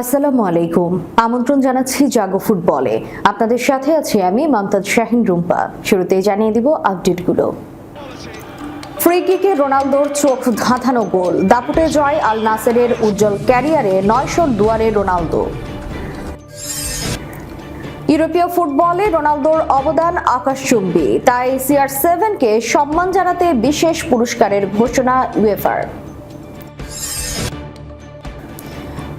আসসালামু আলাইকুম। আমন্ত্রণ জানাচ্ছি জাগো ফুটবলে। আপনাদের সাথে আছি আমি মমতাজ শাহিন রুম্পা। শুরুতেই জানিয়ে দিব আপডেটগুলো। ফ্রি কিকে রোনালদোর চোখ ধাঁধানো গোল। দাপুটে জয় আল নাসেরের উজ্জ্বল ক্যারিয়ারে নয়শোর দুয়ারে রোনালদো। ইউরোপীয় ফুটবলে রোনালদোর অবদান আকাশচুম্বী। তাই সিআর সেভেনকে সম্মান জানাতে বিশেষ পুরস্কারের ঘোষণা ইউএফার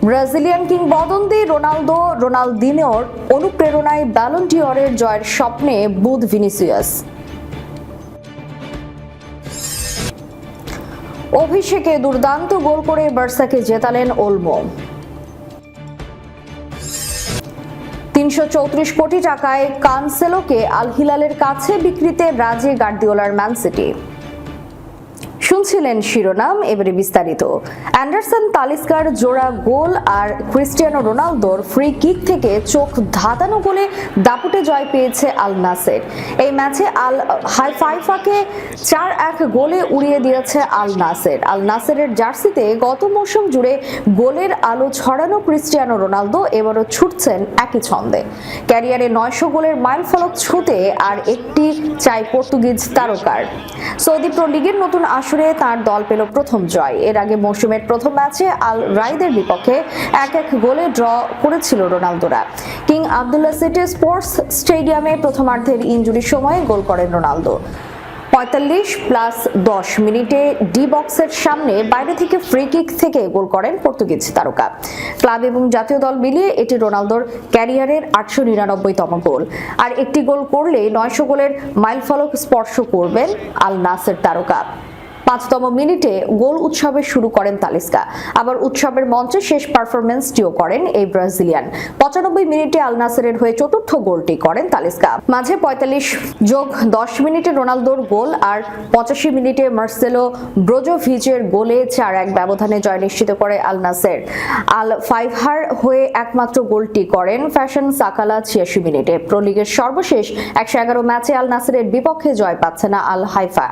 ব্রাজিলিয়ান কিংবদন্তি রোনালদো রোনালদিনোর অনুপ্রেরণায় ব্যালন্টিয়রের জয়ের স্বপ্নে বুধ ভিনিসিয়াস। অভিষেকে দুর্দান্ত গোল করে বার্সাকে জেতালেন ওলমো। তিনশো চৌত্রিশ কোটি টাকায় কানসেলোকে আল হিলালের কাছে বিক্রিতে রাজি গার্দিওলার ম্যান সিটি। শুনছিলেন শিরোনাম, এবারে বিস্তারিত। অ্যান্ডারসন তালিস্কার জোড়া গোল আর ক্রিস্টিয়ানো রোনালদোর ফ্রি কিক থেকে চোখ ধাঁধানো গোলে দাপুটে জয় পেয়েছে আল নাসের। এই ম্যাচে আল হাইফাইফাকে চার এক গোলে উড়িয়ে দিয়েছে আল নাসের। আল নাসেরের জার্সিতে গত মৌসুম জুড়ে গোলের আলো ছড়ানো ক্রিস্টিয়ানো রোনালদো এবারও ছুটছেন একই ছন্দে। ক্যারিয়ারে নয়শো গোলের মাইল ফলক ছুঁতে আর একটি চাই পর্তুগিজ তারকার। সৌদি প্রো লিগের নতুন আসরে তার দল পেল প্রথম জয়। এর আগে মৌসুমের প্রথম ম্যাচে আল রাইদের বিপক্ষে এক এক গোলে ড্র করেছিল রোনালদোরা। কিং আবদুল্লাহ সিটি স্পোর্টস স্টেডিয়ামে প্রথমার্ধের ইনজুরির সময়ে গোল করেন রোনালদো। পঁয়তাল্লিশ প্লাস দশ মিনিটে ডি বক্সের সামনে বাইরে থেকে ফ্রি কিক থেকে গোল করেন পর্তুগিজ তারকা। ক্লাব এবং জাতীয় দল মিলিয়ে এটি রোনালদোর ক্যারিয়ারের আটশো নিরানব্বইতম গোল। আর একটি গোল করলে নয়শো গোলের মাইলফলক স্পর্শ করবেন আল নাসের তারকা। পাঁচতম মিনিটে গোল উৎসবে শুরু করেন তালিস্কা। আবার উৎসবের মঞ্চে শেষ পারফরমেন্সটিও করেন এই ব্রাজিলিয়ান। পঁচানব্বই মিনিটে আল নাসেরের হয়ে চতুর্থ গোলটি করেন তালিস্কা। মাঝে পঁয়তাল্লিশ যোগ দশ মিনিটে রোনালদোর গোল আর পঁচাশি মিনিটে মার্সেলো ব্রোজোভিচের গোলে চার এক ব্যবধানে জয় নিশ্চিত করে আল নাসের। আল ফাইভার হয়ে একমাত্র গোলটি করেন ফ্যাশন সাকালা ছিয়াশি মিনিটে। প্রো লিগের সর্বশেষ একশো এগারো ম্যাচে আল নাসেরের বিপক্ষে জয় পাচ্ছে না আল হাইফা।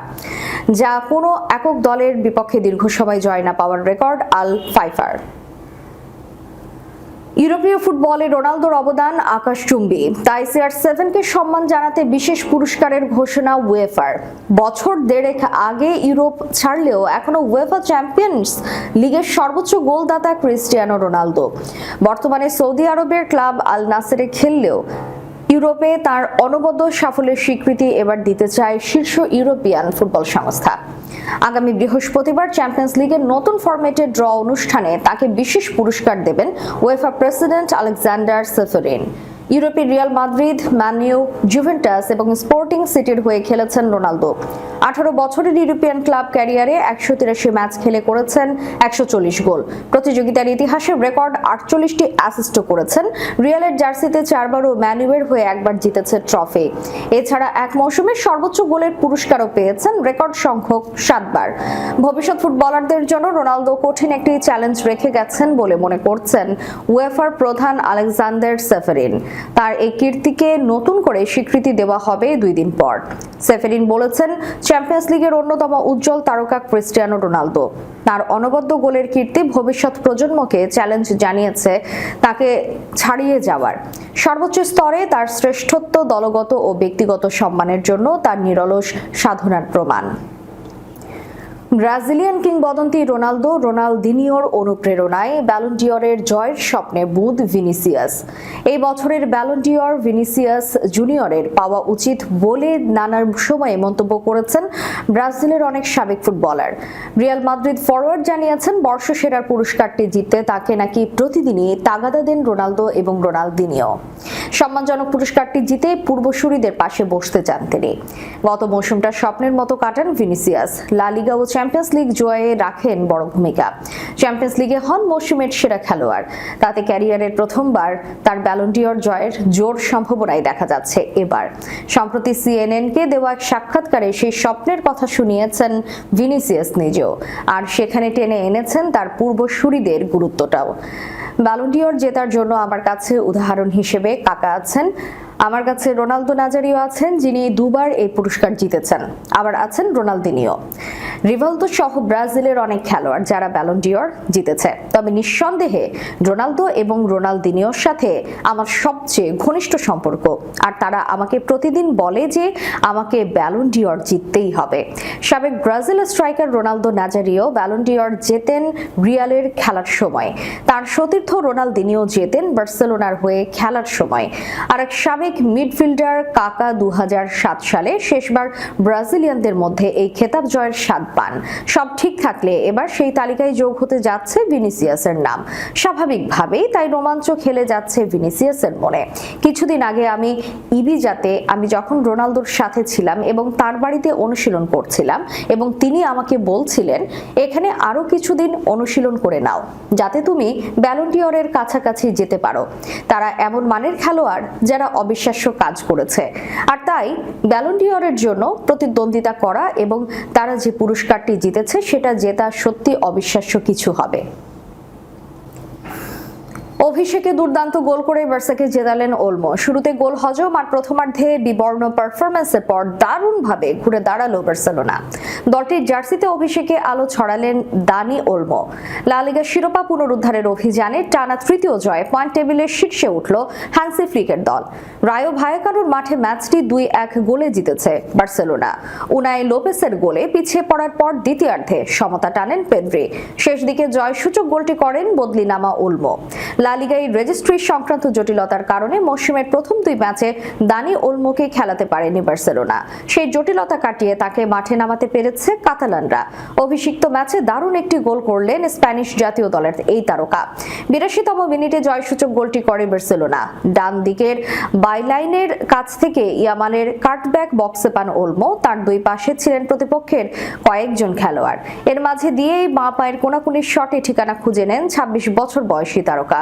যা কোনো একক দলের বিপক্ষে দীর্ঘ সময় জয় না পাওয়ার রেকর্ড আল ফাইফার। ইউরোপীয় ফুটবলে রোনালদোর অবদান আকাশচুম্বী। তাই সিআর সেভেনকে সম্মান জানাতে বিশেষ পুরস্কারের ঘোষণা ওয়েফার বছর দেড়েক আগে ইউরোপ ছাড়লেও এখনও ওয়েফা চ্যাম্পিয়ন্স লিগের সর্বোচ্চ গোলদাতা ক্রিস্টিয়ানো রোনালদো। বর্তমানে সৌদি আরবের ক্লাব আল নাসেরে খেললেও ইউরোপে তার অনবদ্য সাফল্যের স্বীকৃতি এবার দিতে চায় শীর্ষ ইউরোপিয়ান ফুটবল সংস্থা। আগামী বৃহস্পতিবার চ্যাম্পিয়ন্স লিগের নতুন ফরম্যাটের ড্র অনুষ্ঠানে তাকে বিশেষ পুরস্কার দেবেন ওয়েফা প্রেসিডেন্ট আলেকজান্ডার সেফেরিন। ইউরোপের Real Madrid Man U Juventus এবং স্পোর্টিং সিটির হয়ে খেলেছেন রোনালদো। আঠারো বছরের ইউরোপিয়ান ক্লাব ক্যারিয়ারে একশো তিরাশি ম্যাচ খেলে করেছেন একশো চল্লিশ গোল। প্রতিযোগিতার ইতিহাসে রেকর্ড আটচল্লিশটি অ্যাসিস্টও করেছেন। রিয়ালের জার্সিতে চারবার ও ম্যানুয়ের হয়ে একবার জিতেছে ট্রফি। এছাড়া এক মৌসুমে সর্বোচ্চ গোলের পুরস্কারও পেয়েছেন রেকর্ড সংখ্যক সাতবার। ভবিষ্যৎ ফুটবলারদের জন্য রোনালদো কঠিন একটি চ্যালেঞ্জ রেখে গেছেন বলে মনে করছেন ওয়েফার প্রধান আলেকজান্ডার সেফেরিন তার এই কীর্তিকে নতুন করে স্বীকৃতি দেওয়া হবে দুই দিন পর। সেফেরিন বলেছেন চ্যাম্পিয়ন্স লিগের অন্যতম উজ্জ্বল তারকা ক্রিস্টিয়ানো রোনালদো। তার অনবদ্য গোলের কীর্তি ভবিষ্যৎ প্রজন্মকে চ্যালেঞ্জ জানিয়েছে তাকে ছাড়িয়ে যাওয়ার। সর্বোচ্চ স্তরে তার শ্রেষ্ঠত্ব, দলগত ও ব্যক্তিগত সম্মানের জন্য তার নিরলস সাধনার প্রমাণ। ব্রাজিলিয়ান কিংবদন্তি রোনালদো, রোনালদিনিওর অনুপ্রেরণায় ব্যালন্ডিয়রের জয়ের স্বপ্নে বুধ ভিনিসিয়াস। এই বছরের ব্যালন্ডিয়র ভিনিসিয়াস জুনিয়রের পাওয়া উচিত বলে নানার সময়ে মন্তব্য করেছেন ব্রাজিলের অনেক সাবেক ফুটবলার। রিয়াল মাদ্রিদ ফরওয়ার্ড জানিয়েছেন বর্ষসেরার পুরস্কারটি জিততে তাকে নাকি প্রতিদিনই তাগাদা দেন রোনালদো এবং রোনালদিনিও। সম্মানজনক পুরস্কারটি জিতে পূর্বসূরিদের পাশে বসতে চান তিনি। গত মৌসুমটা স্বপ্নের মতো কাটান ভিনিসিয়াস। লা লিগা ও চ্যাম্পিয়ন্স লিগ জয়ে রাখেন বড় ভূমিকা। চ্যাম্পিয়ন্স লিগে হন মৌসুমের সেরা খেলোয়াড়। তাতে ক্যারিয়ারের প্রথমবার তার ব্যালন্ডিয়র জয়ের জোর সম্ভাবনাই দেখা যাচ্ছে এবার। সম্প্রতি সিএনএন কে দেওয়া এক সাক্ষাৎকারে সেই স্বপ্নের কথা শুনিয়েছেন ভিনিসিয়াস নিজেও। আর সেখানে টেনে এনেছেন তার পূর্বসূরিদের গুরুত্বটাও। ব্যালন্ডিয়র জেতার জন্য আমার কাছে উদাহরণ হিসেবে কাকা আছেন। আমার কাছে রোনালদো নাজারিও আছেন যিনি দুবার এই পুরস্কার জিতেছেন। আবার আছেন রোনালদিনিও। রিভালদো সহ ব্রাজিলের অনেক খেলোয়াড় যারা ব্যালন্ডিওর জিতেছে। তবে নিঃসন্দেহে রোনালদো এবং রোনালদিনিওর সাথে আমার সবচেয়ে ঘনিষ্ঠ সম্পর্ক। আর তারা আমাকে প্রতিদিন বলে যে আমাকে ব্যালন্ডিওর জিততেই হবে। সাবেক Brazil striker Ronaldo Nazario Ballon d'Or জেতেন রিয়ালের খেলার সময়। তার সতীর্থ রোনালদিনিও জেতেন বার্সেলোনার হয়ে খেলার সময়। আর এক সাবেক মিডফিল্ডার কাকা দু হাজার সাত সালে শেষবার ব্রাজিলিয়ানদের মধ্যে এই খেতাব জয়ের স্বাদ পান। সব ঠিক থাকলে এবার সেই তালিকায় যোগ হতে যাচ্ছে ভিনিসিয়াসের নাম। স্বাভাবিকভাবেই তাই রোমাঞ্চ খেলে যাচ্ছে ভিনিসিয়াসের মনে। কিছুদিন আগে আমি ইবিজাতে আমি যখন রোনালদোর সাথে ছিলাম এবং তার বাড়িতে অনুশীলন করছিলাম এবং তিনি আমাকে বলছিলেন, এখানে আরও কিছুদিন অনুশীলন করে নাও, যাতে তুমি ব্যালন্টিয়রের কাছাকাছি যেতে পারো। তারা এমন মানের খেলোয়াড় যারা অবিশ্বাস্য কাজ করেছে। আর তাই ব্যালন্টিয়রের জন্য প্রতিদ্বন্দ্বিতা করা এবং তারা যে পুরস্কারটি জিতেছে সেটা জেতা সত্যি অবিশ্বাস্য কিছু হবে। অভিষেকে দুর্দান্ত গোল করে বার্সাকে জেতালেন ওলমো। শুরুতে গোল হজম আর প্রথমার্ধে বিবর্ণ পারফরম্যান্সের পর দারুণভাবে ঘুরে দাঁড়াল বার্সেলোনা। দলটির জার্সিতে অভিষেকে আলো ছড়ালেন দানি ওলমো। লা লিগা শিরোপা পুনরুদ্ধারের অভিযানে টানা তৃতীয় জয়ে পয়েন্ট টেবিলের শীর্ষে উঠল হ্যান্সি ফ্লিকের দল। রায়ো ভায়াকানোর মাঠে ম্যাচটি দুই এক গোলে জিতেছে বার্সেলোনা। উনাই লোপেসের গোলে পিছিয়ে পড়ার পর দ্বিতীয়ার্ধে সমতা টানেন পেদ্রি। শেষ দিকে জয়সূচক গোলটি করেন বদলিনামা ওলমো। লা লিগায় রেজিস্ট্রি সংক্রান্ত জটিলতার কারণে মৌসুমের প্রথম দুই ম্যাচে দানি ওলমোকে খেলাতে পারেনি বার্সেলোনা। সেই জটিলতা কাটিয়ে তাকে মাঠে নামাতে পেরেছে কাতালানরা। অভিষিক্ত ম্যাচে দারুণ একটি গোল করলেন স্প্যানিশ জাতীয় দলের এই তারকা। বিরাশিতম মিনিটে জয়সূচক গোলটি করে বার্সেলোনা। ডান দিকের বাইলাইনের কাছ থেকে ইয়ামানের কাটব্যাক বক্সে পান ওলমো। তার দুই পাশে ছিলেন প্রতিপক্ষের কয়েকজন খেলোয়াড়। এর মাঝে দিয়েই মা পায়ের কোনাকুনি শটে ঠিকানা খুঁজে নেন ছাব্বিশ বছর বয়সী তারকা।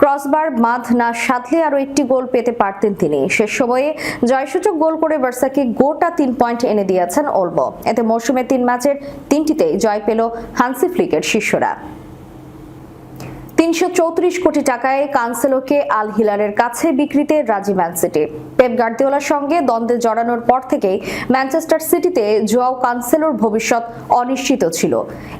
ক্রসবার, মাধ না সাধলে আরও একটি গোল পেতে পারতেন তিনি। শেষ সময়ে জয়সূচক গোল করে বার্সাকে গোটা তিন পয়েন্ট এনে দিয়েছেন ওলমো এতে মৌসুমে তিন ম্যাচের তিনটিতেই জয় পেল হানসি ফ্লিকের শিষ্যরা। তিনশো চৌত্রিশ কোটি টাকায় কানসেলোকে আল হিলারের কাছে বিক্রিতে রাজি ম্যান সিটি। পেপ গার্দিওলার সঙ্গে দ্বন্দ্বে জড়ানোর পর থেকেই ম্যানচেস্টার সিটিতে জোয়াও কানসেলোর ভবিষ্যৎ অনিশ্চিত ছিল।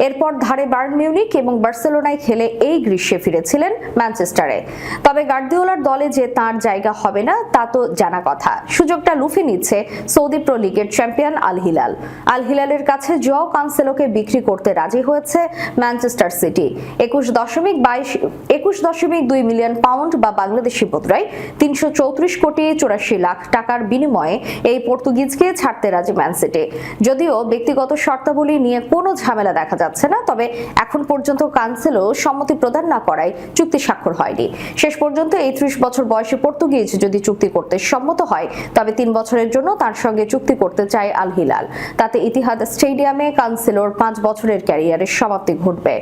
এরপর ধারে বার্ন মিউনিক এবং বার্সেলোনায় খেলে এই গ্রীষ্মে ফিরেছিলেন ম্যানচেস্টারে। তবে গার্দিওলার দলে যে তার জায়গা হবে না, তা তো জানা কথা। সুযোগটা লুফে নিচ্ছে সৌদি প্রো লিগের চ্যাম্পিয়ন আল হিলাল। আল হিলালের কাছে জোয়াও কানসেলোকে বিক্রি করতে রাজি হয়েছে ম্যানচেস্টার সিটি। একুশ দশমিক বাইশ একুশ দশমিক দুই মিলিয়ন পাউন্ড বা বাংলাদেশি মুদ্রায় তিনশো চৌত্রিশ কোটি চুরাশি লাখ টাকার বিনিময়ে এই পর্তুগিজকে ছাড়তে রাজি ম্যান সিটি। যদিও ব্যক্তিগত শর্তাবলী নিয়ে কোনো ঝামেলা দেখা যাচ্ছে না, তবে এখন পর্যন্ত কাউন্সিলও সম্মতি প্রদান না করায় চুক্তি স্বাক্ষর হয়নি। শেষ পর্যন্ত এই ত্রিশ বছর বয়সী পর্তুগিজ যদি চুক্তি করতে সম্মত হয়, তবে তিন বছরের জন্য তার সঙ্গে চুক্তি করতে চায় আল হিলাল। তাতে ইতিহাদ স্টেডিয়ামে কাউন্সিলর পাঁচ বছরের ক্যারিয়ারের সমাপ্তি ঘটবে।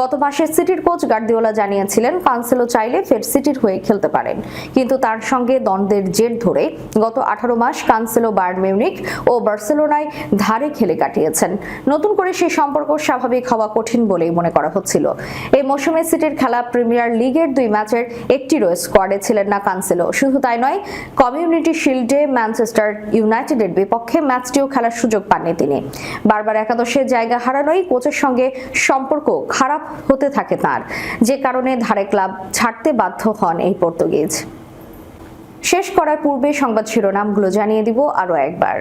গত মাসে সিটির কোচ গার্দিওলা জানিয়েছিলেন, কাউন্সিলও চাইলে ফের সিটির হয়ে খেলতে পারেন। কিন্তু তার সঙ্গে দ্বন্দ্বের জের ধরে গত আঠারো মাস কাউন্সিলও বায়ার্ন মিউনিক ও বার্সেলোনায় ধারে খেলে কাটিয়েছেন। নতুন করে সেই সম্পর্ক স্বাভাবিক হওয়া কঠিন বলেই মনে করা হচ্ছিল। এই মৌসুমে সিটির খেলা প্রিমিয়ার লিগের দুই ম্যাচের একটিরও স্কোয়াডে ছিলেন না কাউন্সিলও। শুধু তাই নয়, কমিউনিটি শিল্ডে ম্যানচেস্টার ইউনাইটেডের বিপক্ষে ম্যাচটিও খেলার সুযোগ পাননি তিনি। বারবার একাদশে জায়গা হারানোই কোচের সঙ্গে সম্পর্ক খারাপ হতে থাকে তার। যে কারণে ধারে ক্লাব ছাড়তে বাধ্য হন এই পর্তুগিজ। শেষ করার পূর্বে সংবাদ শিরোনামগুলো জানিয়ে দিব আরও একবার।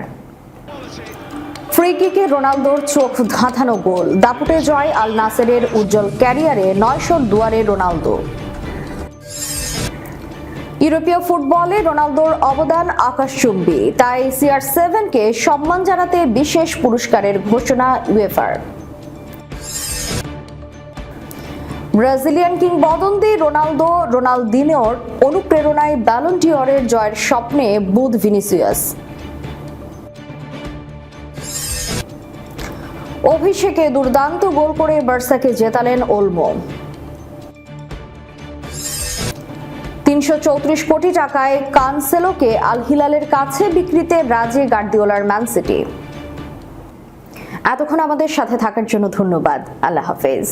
ফ্রি কিকে রোনালদোর চোখ ধাঁধানো গোল। দাপুটে জয় আল নাসেরের উজ্জ্বল ক্যারিয়ারে নয়শো দুয়ারে রোনালদো। ইউরোপীয় ফুটবলে রোনালদোর অবদান আকাশচুম্বী। তাই সিআর সেভেনকে সম্মান জানাতে বিশেষ পুরস্কারের ঘোষণা ইউএফার ব্রাজিলিয়ান কিংবদন্তি রোনালদো রোনালদিনোর অনুপ্রেরণায় ব্যালন্টিয়রের জয়ের স্বপ্নে বুধ ভিনিসিয়াস। অভিষেকে দুর্দান্ত গোল করে বার্সাকে জেতালেন ওলমো। তিনশো চৌত্রিশ কোটি টাকায় কানসেলোকে আল হিলালের কাছে বিক্রিতে রাজি গার্দিওলার ম্যান সিটি। এতক্ষণ আমাদের সাথে থাকার জন্য ধন্যবাদ। আল্লাহ হাফেজ।